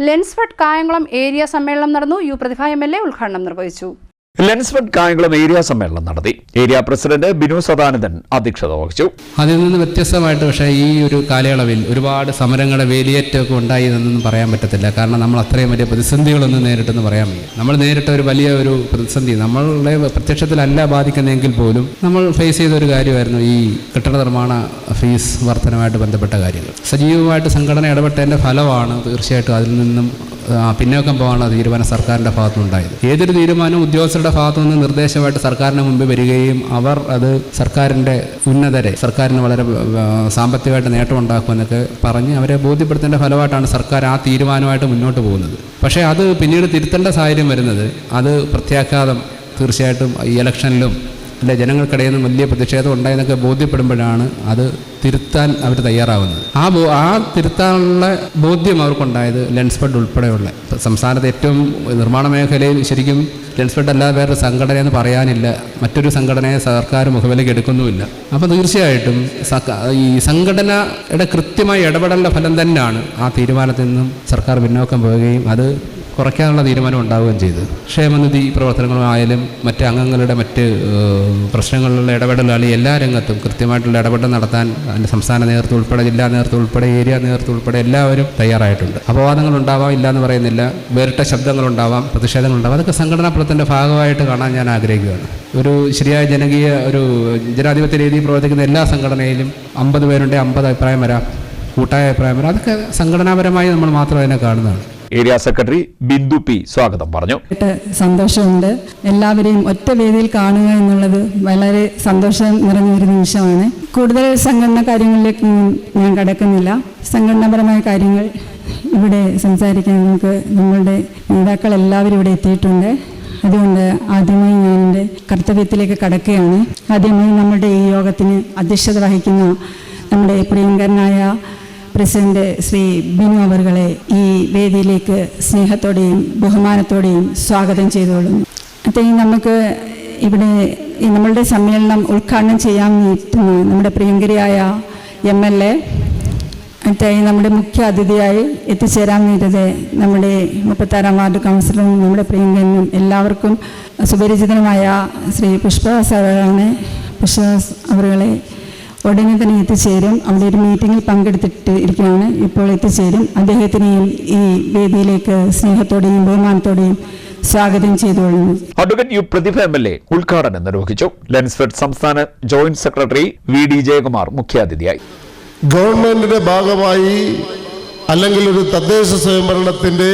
ലെൻസ്ഫഡ് Kayamkulam area സമ്മേളനം നടന്നു. U Prathibha M L A ഉദ്ഘാടനം നിർവഹിച്ചു. ലെൻസ്ഫഡ് കായംകുളം ഏരിയ സമ്മേളനം നടത്തി. ഏരിയ പ്രസിഡന്റ് ബിനു സദാനന്ദൻ അധ്യക്ഷത വഹിച്ചു. അതിൽ നിന്ന് വ്യത്യസ്തമായിട്ട് പക്ഷേ ഈ ഒരു കാലയളവിൽ ഒരുപാട് സമരങ്ങളുടെ വേലിയേറ്റമൊക്കെ ഉണ്ടായി എന്നൊന്നും പറയാൻ പറ്റത്തില്ല. കാരണം നമ്മൾ അത്രയും വലിയ പ്രതിസന്ധികളൊന്നും നേരിട്ടെന്ന് പറയാൻ വയ്യ. നമ്മൾ നേരിട്ട ഒരു വലിയ ഒരു പ്രതിസന്ധി നമ്മളുടെ പ്രത്യക്ഷത്തിലല്ല ബാധിക്കുന്നതെങ്കിൽ പോലും നമ്മൾ ഫേസ് ചെയ്ത ഒരു കാര്യമായിരുന്നു ഈ കെട്ടിട നിർമ്മാണ ഫീസ് വർധനമായിട്ട് ബന്ധപ്പെട്ട കാര്യങ്ങൾ. സജീവമായിട്ട് സംഘടന ഇടപെട്ടതിന്റെ ഫലമാണ് തീർച്ചയായിട്ടും അതിൽ നിന്നും പിന്നോക്കം പോകാനുള്ള തീരുമാനം സർക്കാരിന്റെ ഭാഗത്തുനിന്നുണ്ടായത്. ഏതൊരു തീരുമാനവും ഉദ്യോഗസ്ഥരുടെ ഭാഗത്തു നിന്ന് നിർദ്ദേശമായിട്ട് സർക്കാരിന് മുമ്പ് വരികയും അവർ അത് സർക്കാരിന്റെ ഉന്നതരെ സർക്കാരിന് വളരെ സാമ്പത്തികമായിട്ട് നേട്ടം ഉണ്ടാക്കുമെന്നൊക്കെ പറഞ്ഞ് അവരെ ബോധ്യപ്പെടുത്തേണ്ട ഫലമായിട്ടാണ് സർക്കാർ ആ തീരുമാനമായിട്ട് മുന്നോട്ട് പോകുന്നത്. പക്ഷേ അത് പിന്നീട് തിരുത്തേണ്ട സാഹചര്യം വരുന്നത് അത് പ്രത്യാഘാതം തീർച്ചയായിട്ടും ഈ ഇലക്ഷനിലും അല്ലെ ജനങ്ങൾക്കിടയിൽ നിന്ന് വലിയ പ്രതിഷേധം ഉണ്ടായെന്നൊക്കെ ബോധ്യപ്പെടുമ്പോഴാണ് അത് തിരുത്താൻ അവർ തയ്യാറാവുന്നത്. ആ ബോ ആ തിരുത്താനുള്ള ബോധ്യം അവർക്കുണ്ടായത് ലെൻസ്ബഡ് ഉൾപ്പെടെയുള്ള സംസ്ഥാനത്ത് ഏറ്റവും നിർമ്മാണ മേഖലയിൽ ശരിക്കും ലെൻസ്ഫെഡ് അല്ലാതെ വേറൊരു സംഘടന എന്ന് പറയാനില്ല. മറ്റൊരു സംഘടനയെ സർക്കാർ മുഖവിലേക്ക് എടുക്കുന്നുമില്ല. അപ്പോൾ തീർച്ചയായിട്ടും ഈ സംഘടനയുടെ കൃത്യമായ ഇടപെടലിന്റെ ഫലം തന്നെയാണ് ആ തീരുമാനത്തിൽ നിന്നും സർക്കാർ പിന്നോക്കം പോവുകയും അത് കുറയ്ക്കാനുള്ള തീരുമാനം ഉണ്ടാവുകയും ചെയ്തു. ക്ഷേമനിധി പ്രവർത്തനങ്ങളായാലും മറ്റ് അംഗങ്ങളുടെ മറ്റ് പ്രശ്നങ്ങളിലുള്ള ഇടപെടലാളി എല്ലാ രംഗത്തും കൃത്യമായിട്ടുള്ള ഇടപെടൽ നടത്താൻ അതിന്റെ സംസ്ഥാന നേതൃത്വം ഉൾപ്പെടെ ജില്ലാ നേതൃത്വം ഉൾപ്പെടെ ഏരിയ നേതൃത്വം ഉൾപ്പെടെ എല്ലാവരും തയ്യാറായിട്ടുണ്ട്. അപവാദങ്ങൾ ഉണ്ടാവാം ഇല്ല എന്ന് പറയുന്നില്ല വേറിട്ട ശബ്ദങ്ങളുണ്ടാവാം പ്രതിഷേധങ്ങളുണ്ടാവാം. അതൊക്കെ സംഘടനാ പ്രവർത്തനത്തിന്റെ ഭാഗമായിട്ട് കാണാൻ ഞാൻ ആഗ്രഹിക്കുകയാണ്. ഒരു ശരിയായ ജനകീയ ഒരു ജനാധിപത്യ രീതിയിൽ പ്രവർത്തിക്കുന്ന എല്ലാ സംഘടനയിലും അമ്പത് പേരുണ്ട് അമ്പത് അഭിപ്രായം വരാം കൂട്ടായ അഭിപ്രായം വരാം. അതൊക്കെ സംഘടനാപരമായി നമ്മൾ മാത്രം അതിനെ കാണുന്നതാണ്. ഏരിയ സെക്രട്ടറി ബിന്ദു പി സ്വാഗതം പറഞ്ഞു. സന്തോഷമുണ്ട്. എല്ലാവരെയും ഒറ്റ വേദിയിൽ കാണുക എന്നുള്ളത് വളരെ സന്തോഷം നിറഞ്ഞ ഒരു നിമിഷമാണ്. കൂടുതൽ സംഘടന കാര്യങ്ങളിലേക്ക് ഞാൻ കടക്കുന്നില്ല. സംഘടനാപരമായ കാര്യങ്ങൾ ഇവിടെ സംസാരിക്കാൻ നമുക്ക് നമ്മളുടെ നേതാക്കൾ എല്ലാവരും ഇവിടെ എത്തിയിട്ടുണ്ട്. അതുകൊണ്ട് ആദ്യമായി ഞാൻ എന്റെ കർത്തവ്യത്തിലേക്ക് കടക്കുകയാണ്. ആദ്യമായി നമ്മുടെ ഈ യോഗത്തിന് അധ്യക്ഷത വഹിക്കുന്ന നമ്മുടെ പ്രിയങ്കരനായ പ്രസിഡന്റ് ശ്രീ ബിനു അവറുകളെ ഈ വേദിയിലേക്ക് സ്നേഹത്തോടെയും ബഹുമാനത്തോടെയും സ്വാഗതം ചെയ്തുകൊള്ളുന്നു അത്രയും നമുക്ക് ഇവിടെ നമ്മളുടെ സമ്മേളനം ഉദ്ഘാടനം ചെയ്യാൻ എത്തുന്ന നമ്മുടെ പ്രിയങ്കരിയായ എം എൽ എ അറ്റായി നമ്മുടെ മുഖ്യ അതിഥിയായി എത്തിച്ചേരാൻ നേരത് നമ്മുടെ മുപ്പത്താറാം വാർഡ് കൗൺസിലറും നമ്മുടെ പ്രിയങ്കരനും എല്ലാവർക്കും സുപരിചിതനുമായ ശ്രീ പുഷ്പദാസ് അവരാണ് പുഷ്പദാസ് അവരുകളെ ഉടനെ തന്നെ എത്തിച്ചേരും. അവിടെ ഒരു മീറ്റിങ്ങിൽ പങ്കെടുത്തിട്ട് ഇരിക്കുകയാണ്. ഇപ്പോൾ എത്തിച്ചേരും. അദ്ദേഹത്തിനെയും ഈ വേദിയിലേക്ക് സ്നേഹത്തോടെയും ബഹുമാനത്തോടെയും സ്വാഗതം ചെയ്തുകൊള്ളുന്നു. Advocate U Prathibha M L A ഉദ്ഘാടനം നിർവഹിച്ചു. ലെൻസ്ഫെഡ് സംസ്ഥാന joint secretary V D Jayakumar മുഖ്യാതിഥിയായി. ഗവൺമെന്റിന്റെ ഭാഗമായി അല്ലെങ്കിൽ ഒരു തദ്ദേശ സ്വയംഭരണത്തിന്റെ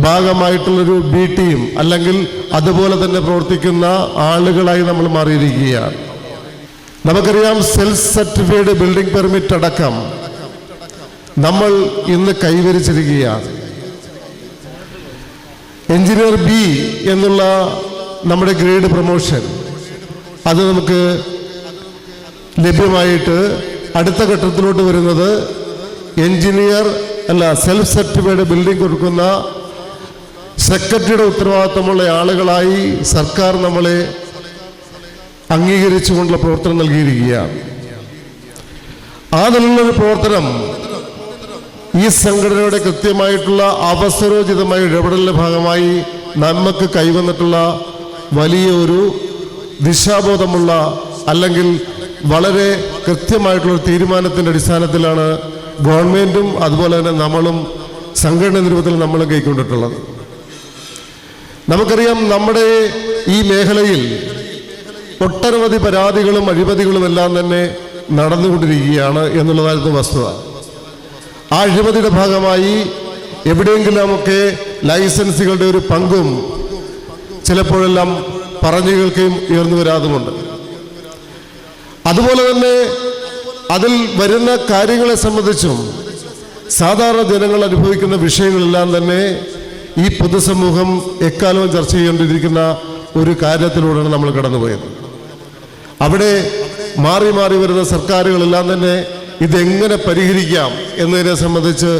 ഭാഗമായിട്ടുള്ളൊരു ബി ടീം അല്ലെങ്കിൽ അതുപോലെ തന്നെ പ്രവർത്തിക്കുന്ന ആളുകളായി നമ്മൾ മാറിയിരിക്കുകയാണ്. നമുക്കറിയാം സെൽഫ് സർട്ടിഫൈഡ് ബിൽഡിംഗ് പെർമിറ്റ് അടക്കം നമ്മൾ ഇന്ന് കൈവരിച്ചിരിക്കുകയാണ്. എഞ്ചിനീയർ ബി എന്നുള്ള നമ്മുടെ ഗ്രേഡ് പ്രൊമോഷൻ അത് നമുക്ക് ലഭ്യമായിട്ട് അടുത്ത ഘട്ടത്തിലോട്ട് വരുന്നത് എഞ്ചിനീയർ അല്ല സെൽഫ് സർട്ടിഫൈഡ് ബിൽഡിംഗ് കൊടുക്കുന്ന സെക്രട്ടറിയുടെ ഉത്തരവാദിത്തമുള്ള ആളുകളായി സർക്കാർ നമ്മളെ അംഗീകരിച്ചുകൊണ്ടുള്ള പ്രവർത്തനം നൽകിയിരിക്കുകയാണ് ആ പ്രവർത്തനം ഈ സംഘടനയുടെ കൃത്യമായിട്ടുള്ള അവസരോചിതമായ ഇടപെടലിന്റെ ഭാഗമായി നമുക്ക് കൈവന്നിട്ടുള്ള വലിയ ഒരു ദിശാബോധമുള്ള അല്ലെങ്കിൽ വളരെ കൃത്യമായിട്ടുള്ള തീരുമാനത്തിന്റെ അടിസ്ഥാനത്തിലാണ് ഗവൺമെന്റും അതുപോലെ തന്നെ നമ്മളും സംഘടന രൂപത്തിൽ നമ്മളും കൈക്കൊണ്ടിട്ടുള്ളത്. നമുക്കറിയാം നമ്മുടെ ഈ മേഖലയിൽ ഒട്ടനവധി പരാതികളും അഴിമതികളും എല്ലാം തന്നെ നടന്നുകൊണ്ടിരിക്കുകയാണ് എന്നുള്ളതായിരുന്നു വസ്തുത. ആ അഴിമതിയുടെ ഭാഗമായി എവിടെയെങ്കിലുമൊക്കെ ലൈസൻസുകളുടെ ഒരു പങ്കും ചിലപ്പോഴെല്ലാം പറഞ്ഞു കേൾക്കുകയും ഉയർന്നു വരാതുമുണ്ട്. അതുപോലെ തന്നെ അതിൽ വരുന്ന കാര്യങ്ങളെ സംബന്ധിച്ചും സാധാരണ ജനങ്ങൾ അനുഭവിക്കുന്ന വിഷയങ്ങളെല്ലാം തന്നെ ഈ പൊതുസമൂഹം എക്കാലവും ചർച്ച ചെയ്യേണ്ടിയിരിക്കുന്ന ഒരു കാര്യത്തിലൂടെയാണ് നമ്മൾ കടന്നുപോയത്. അവിടെ മാറി മാറി വരുന്ന സർക്കാരുകളെല്ലാം തന്നെ ഇതെങ്ങനെ പരിഹരിക്കാം എന്നതിനെ സംബന്ധിച്ച്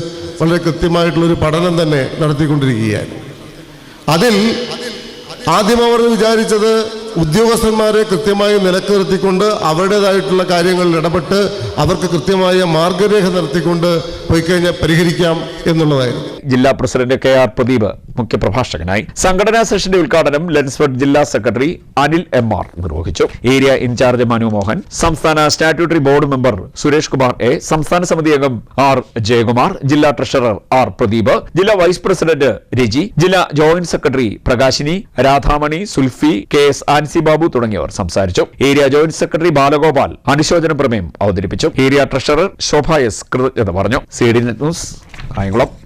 വളരെ കൃത്യമായിട്ടുള്ളൊരു പഠനം തന്നെ നടത്തിക്കൊണ്ടിരിക്കുകയാണ്. അതിൽ ആദ്യം അവർ വിചാരിച്ചത് ഉദ്യോഗസ്ഥന്മാരെ കൃത്യമായി നിലയ്ക്ക് നിർത്തിക്കൊണ്ട് അവരുടേതായിട്ടുള്ള കാര്യങ്ങളിൽ ഇടപെട്ട് അവർക്ക് കൃത്യമായ മാർഗരേഖ നടത്തിക്കൊണ്ട് പോയി കഴിഞ്ഞാൽ പരിഹരിക്കാം എന്നുള്ളതായിരുന്നു. ജില്ലാ പ്രസിഡന്റ് കെ ആർ പ്രദീപ് മുഖ്യപ്രഭാഷകനായി. സംഘടനാ സെഷന്റെ ഉദ്ഘാടനം ലെൻസ്ഫർഡ് ജില്ലാ സെക്രട്ടറി അനിൽ എം ആർ നിർവഹിച്ചു. ഏരിയ ഇൻചാർജ് മനു മോഹൻ സംസ്ഥാന statutory board member Suresh Kumar A സംസ്ഥാന സമിതി അംഗം ആർ ജയകുമാർ ജില്ലാ ട്രഷറർ ആർ പ്രദീപ് ജില്ലാ വൈസ് പ്രസിഡന്റ് രജി ജില്ലാ joint secretary Prakashini Radhamani Sulfi K S Ancy Babu തുടങ്ങിയവർ സംസാരിച്ചു. ഏരിയ ജോയിന്റ് സെക്രട്ടറി ബാലഗോപാൽ അനുശോചന പ്രമേയം അവതരിപ്പിച്ചു. ഏരിയ ട്രഷറർ ശോഭ എസ് കൃതജ്ഞത പറഞ്ഞു. C D news Kayamkulam.